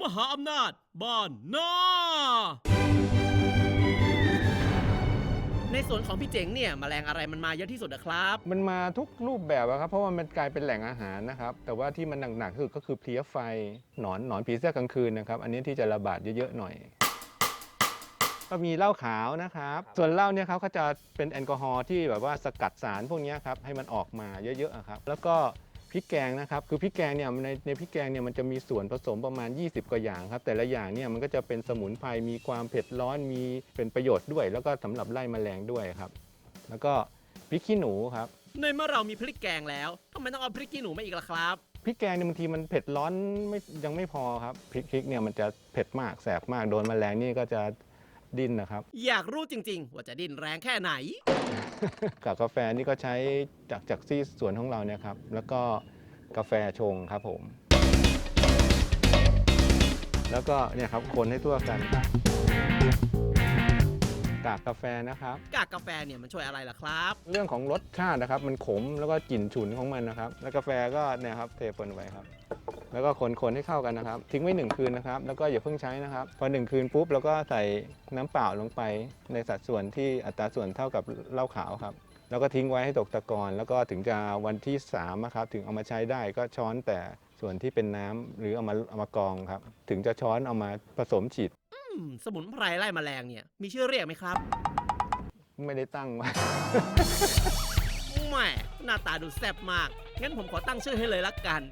มหาอำนาจบ้านนาในสวนของพี่เจ๋งเนี่ยแมลงอะไรมันมาเยอะที่สุดนะครับ มันมาทุกรูปแบบอะครับ เพราะว่ามันกลายเป็นแหล่งอาหารนะครับ แต่ว่าที่มันหนักๆที่สุดก็คือเพลี้ยไฟหนอนหนอนผีเสื้อกลางคืนนะครับ อันนี้ที่จะระบาดเยอะๆหน่อย ก็มีเหล้าขาวนะครับ ส่วนเหล้าเนี่ยเขาก็จะเป็นแอลกอฮอล์ที่แบบว่าสกัดสารพวกนี้ครับให้มันออกมาเยอะๆอะครับ แล้วก็ พริกแกงนะครับคือพริกแกงเนี่ยในในพริกแกงเนี่ยมันจะมีส่วนผสมประมาณ 20 กว่าอย่างครับแต่ละอย่างเนี่ยมันก็จะเป็นสมุนไพรมีความเผ็ดร้อนมีเป็นประโยชน์ด้วย แล้วก็สำหรับไล่แมลงด้วยครับแล้วก็พริกขี้หนูครับในเมื่อเรามีพริกแกงแล้วทำไมต้องเอาพริกขี้หนูมาอีกล่ะครับพริกแกงเนี่ยบางทีมันเผ็ดร้อนไม่ยังไม่พอครับพริกพริกเนี่ยมันจะเผ็ดมากแสบมากโดนแมลงนี่ก็จะดิ้นนะครับ อยากรู้จริง ๆ ว่าจะดิ้นแรงแค่ไหน กับกาแฟนี่ก็ใช้จากจากที่สวนของเราเนี่ยครับ แล้วก็กาแฟชงครับผม แล้วก็เนี่ยครับคนให้ทั่วกันกากกาแฟนะครับ กากกาแฟเนี่ยมันช่วยอะไรล่ะครับ เรื่องของรสชาตินะครับ มันขมแล้วก็กลิ่นฉุนของมันนะครับ แล้วกาแฟก็เนี่ยครับเทปนไว้ครับ แล้วก็คนคนให้เข้ากันนะครับ ทิ้งไว้หนึ่งคืนนะครับ แล้วก็อย่าเพิ่งใช้นะครับ พอหนึ่งคืนปุ๊บแล้วก็ใส่น้ำเปล่าลงไปในสัดส่วนที่อัตราส่วนเท่ากับเหล้าขาวครับ แล้วก็ทิ้งไว้ให้ตกตะกอนแล้วก็ถึงจะวันที่3อะครับถึงเอามาใช้ได้ก็ช้อนแต่ส่วนที่เป็นน้ำหรือเอามาเอามากรองครับ ถึงจะช้อนเอามาผสมฉีดอืมสมุนไพรไล่แมลงเนี่ยมีชื่อเรียกไหมครับ ไม่ได้ตั้งไว้แหม่หน้าตาดูแซ่บมาก งั้นผมขอตั้งชื่อให้เลยละกัน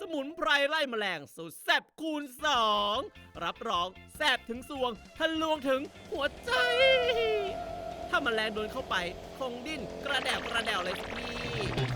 สมุนไพรไล่แมลงสูตรแซบคูณสองรับรองแซบถึงสวงทะลวงถึงหัวใจ ถ้าแมลงโดนเข้าไป คงดิ้นกระแดวกระแดวเลยที